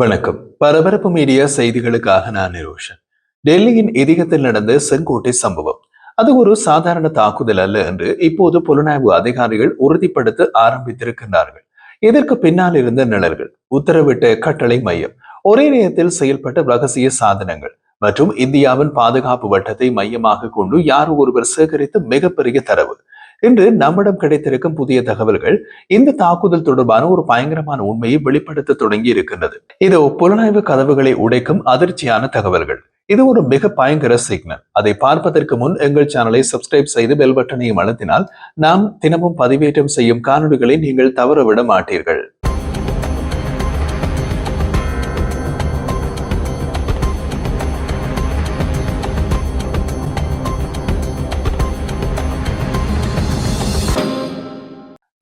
வணக்கம். பரபரப்பு மீடியா செய்திகளுக்காக நான் நிரோஷன். டெல்லியின் இதயத்தில் நடந்த செங்கோட்டை சம்பவம். அது ஒரு சாதாரண தாக்குதல் அல்ல என்று இப்போது புலனாய்வு அதிகாரிகள் உறுதிப்படுத்த ஆரம்பித்திருக்கின்றார்கள். இதற்கு பின்னால் இருந்த நிழல்கள் உத்தரவிட்ட கட்டளை மையம் ஒரே நேரத்தில் செயல்பட்ட ரகசிய சாதனங்கள் மற்றும் இந்தியாவின் பாதுகாப்பு வட்டத்தை மையமாக கொண்டு யார் ஒருவர் சேகரித்த மிகப்பெரிய தரவு. இன்று நம்மிடம் கிடைத்திருக்கும் புதிய தகவல்கள் இந்த தாக்குதல் தொடர்பான ஒரு பயங்கரமான உண்மையை வெளிப்படுத்த தொடங்கி இருக்கின்றது. இது புலனாய்வு கதவுகளை உடைக்கும் அதிர்ச்சியான தகவல்கள். இது ஒரு மிக பயங்கர சிக்னல். அதை பார்ப்பதற்கு முன் எங்கள் சேனலை சப்ஸ்கிரைப் செய்து பெல் பட்டனையும் அழுத்தினால் நாம் தினமும் பதிவேற்றம் செய்யும் காணொலிகளை நீங்கள் தவறவிட மாட்டீர்கள்.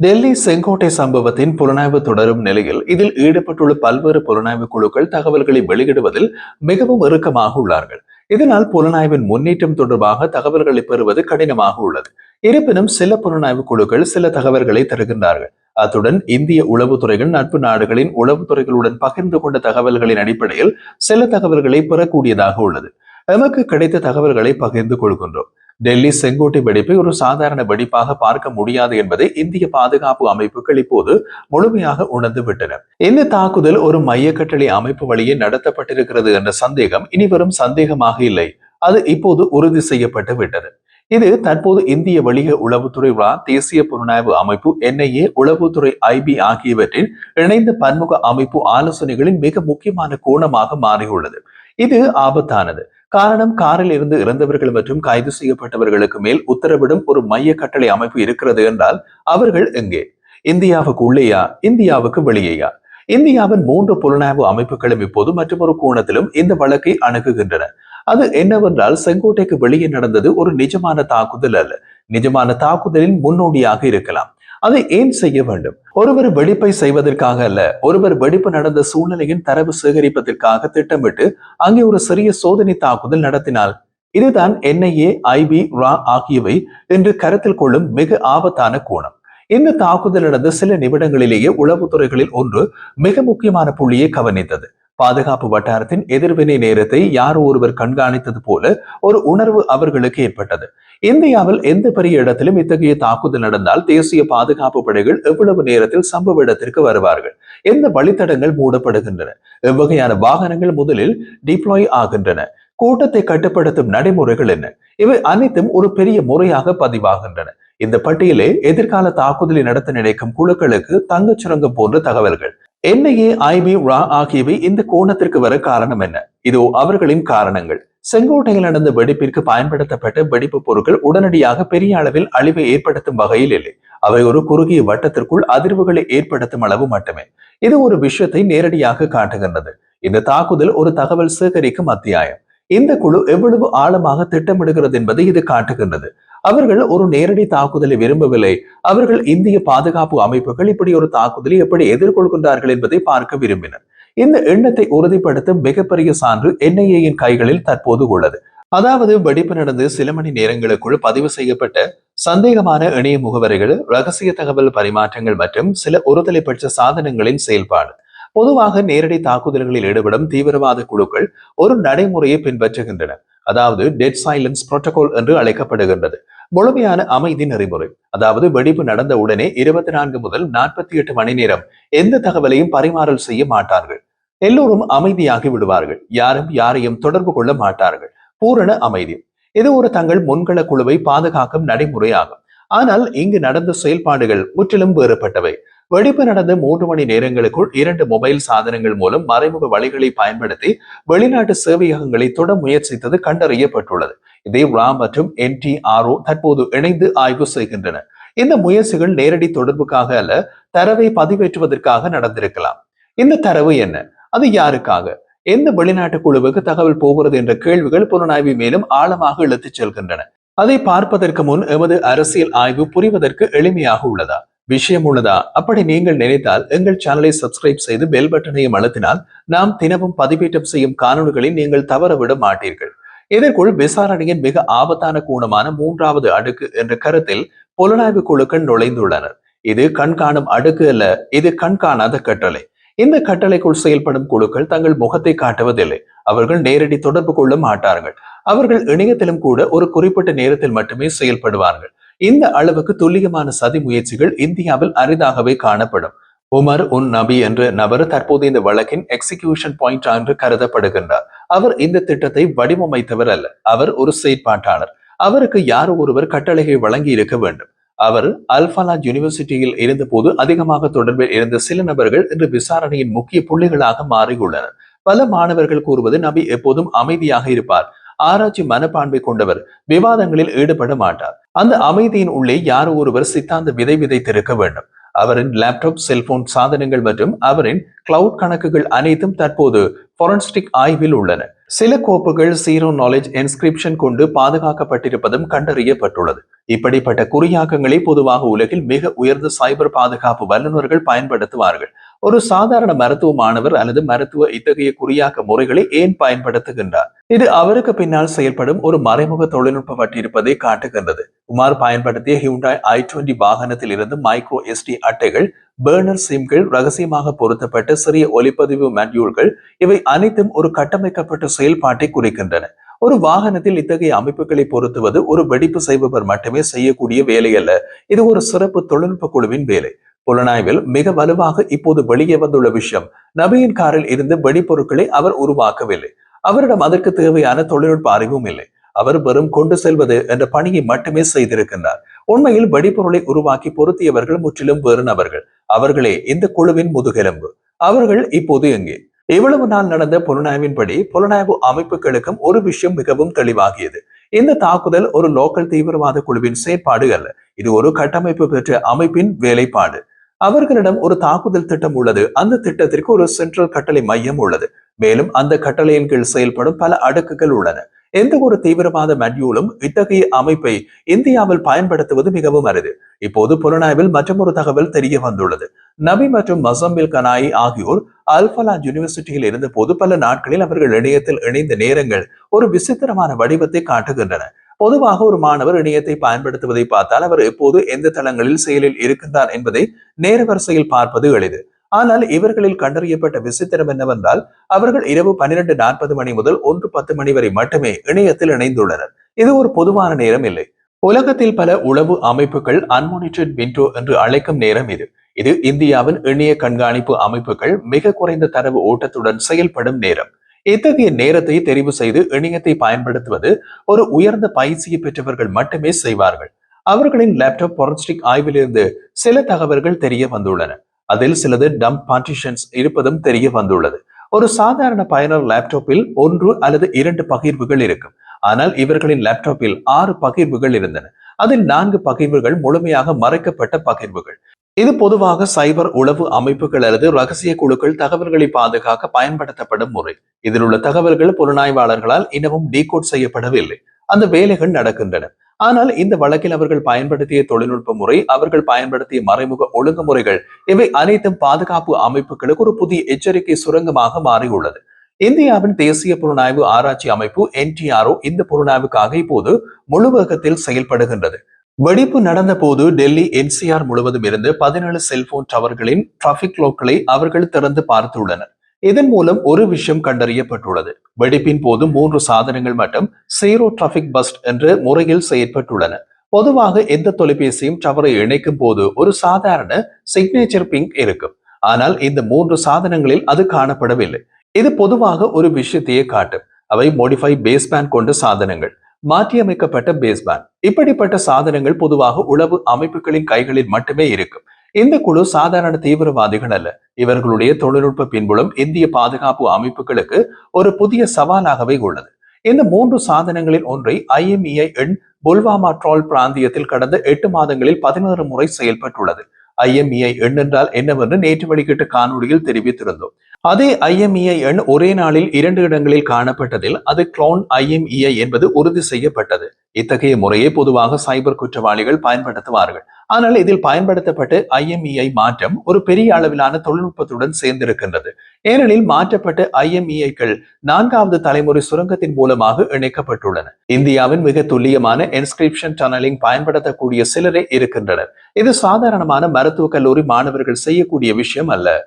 டெல்லி செங்கோட்டை சம்பவத்தின் புலனாய்வு தொடரும் நிலையில் இதில் ஈடுபட்டுள்ள பல்வேறு புலனாய்வு குழுக்கள் தகவல்களை வெளியிடுவதில் மிகவும் இறுக்கமாக உள்ளார்கள். இதனால் புலனாய்வின் முன்னேற்றம் தொடர்பாக தகவல்களை பெறுவது கடினமாக உள்ளது. இருப்பினும் சில புலனாய்வு குழுக்கள் சில தகவல்களை தருகின்றார்கள். அத்துடன் இந்திய உளவுத்துறைகள் நட்பு நாடுகளின் உளவுத்துறைகளுடன் பகிர்ந்து கொண்ட தகவல்களின் அடிப்படையில் சில தகவல்களை பெறக்கூடியதாக உள்ளது. எமக்கு கிடைத்த தகவல்களை பகிர்ந்து கொள்கின்றோம். டெல்லி செங்கோட்டை வெடிப்பை ஒரு சாதாரண வெடிப்பாக பார்க்க முடியாது என்பதை இந்திய பாதுகாப்பு அமைப்புகள் இப்போது முழுமையாக உணர்ந்து விட்டன இந்த தாக்குதல் ஒரு மைய கட்டளை அமைப்பு வழியே நடத்தப்பட்டிருக்கிறது என்ற சந்தேகம் இனிவரும் சந்தேகமாக இல்லை. அது இப்போது உறுதி செய்யப்பட்டு விட்டது. இது தற்போது இந்திய வணிக உளவுத்துறை வா தேசிய புலனாய்வு அமைப்பு என்ஐஏ உளவுத்துறை ஐபி ஆகியவற்றின் இணைந்த பன்முக அமைப்பு ஆலோசனைகளின் மிக முக்கியமான கோணமாக மாறியுள்ளது. இது ஆபத்தானது. காரணம் காரில் இருந்து இறந்தவர்கள் மற்றும் கைது செய்யப்பட்டவர்களுக்கு மேல் உத்தரவிடும் ஒரு மைய கட்டளை அமைப்பு இருக்கிறது என்றால் அவர்கள் எங்கே? இந்தியாவுக்கு உள்ளேயா? இந்தியாவுக்கு வெளியேயா? இந்தியாவின் மூன்று புலனாய்வு அமைப்புகளும் இப்போது மற்றொரு கோணத்திலும் இந்த வழக்கை அணுகுகின்றன. அது என்னவென்றால் செங்கோட்டைக்கு வெளியே நடந்தது ஒரு நிஜமான தாக்குதல் அல்ல. நிஜமான தாக்குதலின் முன்னோடியாக இருக்கலாம். அதை ஏன் செய்ய வேண்டும்? ஒருவர் வெடிப்பை செய்வதற்காக அல்ல ஒருவர் வெடிப்பு நடந்த சூழ்நிலையின் தரவு சேகரிப்பதற்காக திட்டமிட்டு அங்கே ஒரு சிறிய சோதனை தாக்குதல் நடத்தினால் இதுதான் என்ஐஏ ஐபி ரா ஆகியவை என்று கருத்தில் கொள்ளும் மிக ஆபத்தான கோணம். இந்த தாக்குதல் நடந்த சில நிமிடங்களிலேயே உளவுத்துறைகளில் ஒன்று மிக முக்கியமான புள்ளியை கவனித்தது. பாதுகாப்பு வட்டாரத்தின் எதிர்வினை நேரத்தை யாரோ ஒருவர் கண்காணித்தது போல ஒரு உணர்வு அவர்களுக்கு ஏற்பட்டது. இந்தியாவில் எந்த பெரிய இடத்திலும் இத்தகைய தாக்குதல் நடந்தால் தேசிய பாதுகாப்பு படைகள் எவ்வளவு நேரத்தில் சம்பவ இடத்திற்கு வருவார்கள்? எந்த வழித்தடங்கள் மூடப்படுகின்றன? எவ்வகையான வாகனங்கள் முதலில் டிப்ளாய் ஆகின்றன? கூட்டத்தை கட்டுப்படுத்தும் நடைமுறைகள் என்ன? இவை அனைத்தும் ஒரு பெரிய முறையாக பதிவாகின்றன. இந்த பட்டியலே எதிர்கால தாக்குதலை நடத்த நினைக்கும் குழுக்களுக்கு தங்கச் சுரங்கம் போன்ற தகவல்கள். என்ஐஏ ஐபி ரா ஆகியவை இந்த கோணத்திற்கு வர காரணம் என்ன? இதோ அவர்களின் காரணங்கள். செங்கோட்டையில் நடந்த வெடிப்பிற்கு பயன்படுத்தப்பட்ட வெடிப்பு பொருட்கள் உடனடியாக பெரிய அளவில் அழிவை ஏற்படுத்தும் வகையில் இல்லை. அவை ஒரு குறுகிய வட்டத்திற்குள் அதிர்வுகளை ஏற்படுத்தும் அளவு மட்டுமே. இது ஒரு விஷயத்தை நேரடியாக காட்டுகின்றது. இந்த தாக்குதல் ஒரு தகவல் சேகரிக்கும் அத்தியாயம். இந்த குழு எவ்வளவு ஆழமாக திட்டமிடுகிறது என்பதை இது காட்டுகின்றது. அவர்கள் ஒரு நேரடி தாக்குதலை விரும்பவில்லை. அவர்கள் இந்திய பாதுகாப்பு அமைப்புகள் இப்படி ஒரு தாக்குதலை எப்படி எதிர்கொள்கின்றார்கள் என்பதை பார்க்க விரும்பினர். இந்த எண்ணத்தை உறுதிப்படுத்தும் மிகப்பெரிய சான்று என்ஐஏயின் கைகளில் தற்போது உள்ளது. அதாவது வெடிப்பு நடந்து சில மணி நேரங்களுக்குள் பதிவு செய்யப்பட்ட சந்தேகமான இணைய முகவரிகள் ரகசிய தகவல் பரிமாற்றங்கள் மற்றும் சில ஒருதலை பெற்ற சாதனங்களின் செயல்பாடு. பொதுவாக நேரடி தாக்குதல்களில் ஈடுபடும் தீவிரவாத குழுக்கள் ஒரு நடைமுறையை பின்பற்றுகின்றன. அதாவது டெட் சைலன்ஸ் புரோட்டோகால் என்று அழைக்கப்படுகின்றது. முழுமையான அமைதி நெறிமுறை அதாவது வெடிப்பு நடந்த உடனே இருபத்தி நான்கு முதல் நாற்பத்தி எட்டு மணி நேரம் எந்த தகவலையும் பரிமாறல் செய்ய மாட்டார்கள். எல்லோரும் அமைதியாகி விடுவார்கள். யாரும் யாரையும் தொடர்பு கொள்ள மாட்டார்கள். பூரண அமைதி. இது ஒரு தங்கள் முன்கள குழுவை பாதுகாக்கும் நடைமுறையாகும். ஆனால் இங்கு நடந்த செயல்பாடுகள் முற்றிலும் வேறுபட்டவை. வெடிப்பு நடந்த மூன்று மணி நேரங்களுக்குள் இரண்டு மொபைல் சாதனங்கள் மூலம் மறைமுக வழிகளை பயன்படுத்தி வெளிநாட்டு சேவையகங்களை தொட முயற்சித்தது கண்டறியப்பட்டுள்ளது. இதே ராம் மற்றும் என்டிஆர்ஓ தற்போது இணைந்து ஆய்வு செய்கின்றன. இந்த முயற்சிகள் நேரடி தொடர்புக்காக அல்ல தரவை பதிவேற்றுவதற்காக நடந்திருக்கலாம். இந்த தரவு என்ன? அது யாருக்காக? எந்த வெளிநாட்டு குழுவுக்கு தகவல் போகிறது என்ற கேள்விகள் புலனாய்வு மேலும் ஆழமாக இழுத்துச் செல்கின்றன. அதை பார்ப்பதற்கு முன் எமது அரசியல் ஆய்வு புரிவதற்கு எளிமையாக உள்ளதா? விஷயம் உள்ளதா? அப்படி நீங்கள் நினைத்தால் எங்கள் சேனலை சப்ஸ்கிரைப் செய்து பெல் பட்டனையும் அழுத்தினால் நாம் தினமும் பதிவேற்றம் செய்யும் காணொலிகளை நீங்கள் தவறவிட மாட்டீர்கள். இதற்குள் விசாரணையின் மிக ஆபத்தான கோணமான மூன்றாவது அடுக்கு என்ற கருத்தில் புலனாய்வு குழுக்கள் நுழைந்துள்ளனர் இது கண்காணும் அடுக்கு அல்ல இது கண்காணாத கட்டளை. இந்த கட்டளைக்குள் செயல்படும் குழுக்கள் தங்கள் முகத்தை காட்டுவதில்லை. அவர்கள் நேரடி தொடர்பு கொள்ள மாட்டார்கள். அவர்கள் இணையத்திலும் கூட ஒரு குறிப்பிட்ட நேரத்தில் மட்டுமே செயல்படுவார்கள். இந்த அளவுக்கு துல்லியமான சதி முயற்சிகள் இந்தியாவில் அரிதாகவே காணப்படும். உமர் உன் நபி என்ற நபர் தற்போது இந்த வழக்கின் எக்ஸிகியூஷன் பாயிண்ட் என்று கருதப்படுகின்றார். அவர் இந்த திட்டத்தை வடிவமைத்தவர் அல்ல. அவர் ஒரு செயற்பாட்டாளர். அவருக்கு யாரோ ஒருவர் கட்டளையை வழங்கி இருக்க வேண்டும். அவர் அல்பாலா யூனிவர்சிட்டியில் இருந்தபோது அதிகமாக தொடர்பில் இருந்த சில நபர்கள் இன்று விசாரணையின் முக்கிய புள்ளிகளாக மாறியுள்ளனர். பல மாணவர்கள் கூறுவது நபி எப்போதும் அமைதியாக இருப்பார். ஆராய்ச்சி மனப்பான்மை கொண்டவர் விவாதங்களில் ஈடுபட மாட்டார். அந்த அமைதியின் உள்ளே யாரோ ஒருவர் சித்தாந்த விதை விதைத்திருக்க வேண்டும். அவரின் லேப்டாப் செல்போன் சாதனங்கள் மற்றும் அவரின் கிளவுட் கணக்குகள் அனைத்தும் தற்போது ஃபொரன்ஸ்டிக் ஆய்வில் உள்ளன. சில கோப்புகள் சீரோ நாலேஜ் என்ஸ்கிரிப்ஷன் கொண்டு பாதுகாக்கப்பட்டிருப்பதும் கண்டறியப்பட்டுள்ளது. இப்படிப்பட்ட குறியாக்கங்களை பொதுவாக உலகில் மிக உயர்ந்த சைபர் பாதுகாப்பு வல்லுநர்கள் பயன்படுத்துவார்கள். ஒரு சாதாரண மருத்துவ மாணவர் அல்லது மருத்துவ இத்தகைய குறியாக்க முறைகளை ஏன் பயன்படுத்துகின்றார்? இது அவருக்கு பின்னால் செயல்படும் ஒரு மறைமுக தொழில்நுட்ப பட்டிருப்பதை காட்டுகின்றது. குமார் பயன்படுத்திய ஹியூண்டாய் ஐ டுவெண்டி வாகனத்தில் இருந்து மைக்ரோ எஸ்டி அட்டைகள் பேர்னர் சிம்கள் ரகசியமாக பொருத்தப்பட்ட சிறிய ஒலிப்பதிவு மேட்யூல்கள் இவை அனைத்தும் ஒரு கட்டமைக்கப்பட்ட செயல்பாட்டை குறிக்கின்றன. ஒரு வாகனத்தில் இத்தகைய அமைப்புகளை பொருத்துவது ஒரு வெடிப்பு செய்பவர் மட்டுமே செய்யக்கூடிய வேலை அல்ல இது ஒரு சிறப்பு தொழில்நுட்ப குழுவின் வேலை. புலனாய்வில் மிக வலுவாக இப்போது வெளியே வந்துள்ள விஷயம் நபியின் காரில் இருந்து வெடிப்பொருட்களை அவர் உருவாக்கவில்லை. அவரிடம் அதற்கு தேவையான தொழில்நுட்ப அறிவும் இல்லை. அவர் வெறும் கொண்டு செல்வது என்ற பணியை மட்டுமே செய்திருக்கின்றார். உண்மையில் வெடிப்பொருளை உருவாக்கி பொருத்தியவர்கள் முற்றிலும் வேறு நபர்கள். அவர்களே இந்த குழுவின் முதுகெலும்பு. அவர்கள் இப்போது எங்கே? இவ்வளவு நாள் நடந்த புலனாய்வின்படி புலனாய்வு அமைப்புகளுக்கும் ஒரு விஷயம் மிகவும் தெளிவாகியது. இந்த தாக்குதல் ஒரு லோக்கல் தீவிரவாத குழுவின் செயற்பாடு அல்ல. இது ஒரு கட்டமைப்பு பெற்ற அமைப்பின் வேலைப்பாடு. அவர்களிடம் ஒரு தாக்குதல் திட்டம் உள்ளது. அந்த திட்டத்திற்கு ஒரு சென்ட்ரல் கட்டளை மையம் உள்ளது. மேலும் அந்த கட்டளையின் கீழ் செயல்படும் பல அடுக்குகள் உள்ளன. எந்த ஒரு தீவிரவாத மட்யூலும் இத்தகைய அமைப்பை இந்தியாவில் பயன்படுத்துவது மிகவும் அரிது. இப்போது புலனாய்வில் மற்றொரு தகவல் தெரிய வந்துள்ளது. நபி மற்றும் மசம்பில் கனாயி ஆகியோர் அல்பலா யூனிவர்சிட்டியில் இருந்த போது பல நாட்களில் அவர்கள் இணையத்தில் இணைந்த நேரங்கள் ஒரு விசித்திரமான வடிவத்தை காட்டுகின்றன. பொதுவாக ஒரு மாணவர் இணையத்தை பயன்படுத்துவதை பார்த்தால் அவர் எப்போது எந்த தளங்களில் செயலில் இருக்கின்றார் என்பதை நேர வரிசையில் பார்ப்பது எளிது. ஆனால் இவர்களில் கண்டறியப்பட்ட விசித்திரம் என்னவென்றால் அவர்கள் இரவு பன்னிரண்டு நாற்பது மணி முதல் ஒன்று பத்து மணி வரை மட்டுமே இணையத்தில் இணைந்துள்ளனர். இது ஒரு பொதுவான நேரம் இல்லை. உலகத்தில் பல உளவு அமைப்புகள் அன்மானிட்டட் விண்டோ என்று அழைக்கும் நேரம் இது. இது இந்தியாவின் இணைய கண்காணிப்பு அமைப்புகள் மிக குறைந்த தரவு ஓட்டத்துடன் செயல்படும் நேரம். இத்தகைய நேரத்தை தெரிவு செய்து இணையத்தை பயன்படுத்துவது ஒரு உயர்ந்த பயிற்சியை பெற்றவர்கள் மட்டுமே செய்வார்கள். அவர்களின் லேப்டாப் பொரன்ஸ்டிக் ஆய்விலிருந்து சில தகவல்கள் தெரிய வந்துள்ளன. அதில் சிலது டம்ப் பார்ட்டிஷன்ஸ் இருப்பதும் தெரிய வந்துள்ளது. ஒரு சாதாரண பயனர் லேப்டாப்பில் ஒன்று அல்லது இரண்டு பகிர்வுகள் இருக்கும். ஆனால் இவர்களின் லேப்டாப்பில் ஆறு பகிர்வுகள் இருந்தன. அதில் நான்கு பகிர்வுகள் முழுமையாக மறைக்கப்பட்ட பகிர்வுகள். இது பொதுவாக சைபர் உளவு அமைப்புகள் அல்லது ரகசிய குழுக்கள் தகவல்களை பாதுகாக்க பயன்படுத்தப்படும் முறை. இதில் உள்ள தகவல்கள் புலனாய்வாளர்களால் இன்னமும் டீகோட் செய்யப்படவில்லை. அந்த வேலைகள் நடக்கின்றன. ஆனால் இந்த வழக்கில் அவர்கள் பயன்படுத்திய தொழில்நுட்ப முறை அவர்கள் பயன்படுத்திய மறைமுக ஒழுங்குமுறைகள் இவை அனைத்தும் பாதுகாப்பு அமைப்புகளுக்கு ஒரு புதிய எச்சரிக்கை சுரங்கமாக மாறியுள்ளது. இந்தியாவின் தேசிய புலனாய்வு ஆராய்ச்சி அமைப்பு என்டிஆர்ஓ இந்த புலனாய்வுக்காக இப்போது முழுவகத்தில் செயல்படுகின்றது. வெடிப்பு நடந்த போது டெல்லி என்சிஆர் முழுவதும் இருந்து பதினேழு செல்போன் டவர்களின் டிராபிக் லோக்களை அவர்கள் திறந்து பார்த்துள்ளனர். இதன் மூலம் ஒரு விஷயம் கண்டறியப்பட்டுள்ளது. வெடிப்பின் போது மூன்று சாதனங்கள் மட்டும் சீரோ டிராபிக் பஸ்ட் என்ற முறையில் செயற்பட்டுள்ளன. பொதுவாக எந்த தொலைபேசியும் டவரை இணைக்கும் போது ஒரு சாதாரண சிக்னேச்சர் பிங்க் இருக்கும். ஆனால் இந்த மூன்று சாதனங்களில் அது காணப்படவில்லை. இது பொதுவாக ஒரு விஷயத்தையே காட்டும். அவை மோடிஃபை பேஸ்பேண்ட் கொண்ட சாதனங்கள். மாற்றியமைக்கப்பட்ட பேஸ்பேண்ட் இப்படிப்பட்ட சாதனங்கள் பொதுவாக உளவு அமைப்புகளின் கைகளில் மட்டுமே இருக்கும். இந்த குழு சாதாரண தீவிரவாதிகள் அல்ல. இவர்களுடைய தொழில்நுட்ப பின்புலம் இந்திய பாதுகாப்பு அமைப்புகளுக்கு ஒரு புதிய சவாலாகவே உள்ளது. இந்த மூன்று சாதனங்களில் ஒன்றை ஐஎம்இஐ எண் புல்வாமா ட்ரால் பிராந்தியத்தில் கடந்த எட்டு மாதங்களில் பதினோரு முறை செயல்பட்டுள்ளது. ஐஎம்இஐ எண் என்றால் என்னவென்று நேற்று வெளியிட்ட காணொலியில் தெரிவித்திருந்தோம். அதே ஐஎம்இஐ எண் ஒரே நாளில் இரண்டு இடங்களில் காணப்பட்டதில் அது கிளோன் ஐஎம்இஐ என்பது உறுதி செய்யப்பட்டது. இத்தகைய முறையை பொதுவாக சைபர் குற்றவாளிகள் பயன்படுத்துவார்கள். ஆனால் இதில் பயன்படுத்தப்பட்டு ஐஎம்இஐ மாற்றம் ஒரு பெரிய அளவிலான தொழில்நுட்பத்துடன் சேர்ந்திருக்கின்றது. ஏனெனில் மாற்றப்பட்ட ஐஎம்இஐக்கள் நான்காவது தலைமுறை சுரங்கத்தின் மூலமாக இணைக்கப்பட்டுள்ளன. இந்தியாவின் மிக துல்லியமான என்ஸ்கிரிப்ஷன் டனலிங் பயன்படுத்தக்கூடிய சிலரே இருக்கின்றனர். இது சாதாரணமான மருத்துவக் கல்லூரி மாணவர்கள் செய்யக்கூடிய விஷயம் அல்ல.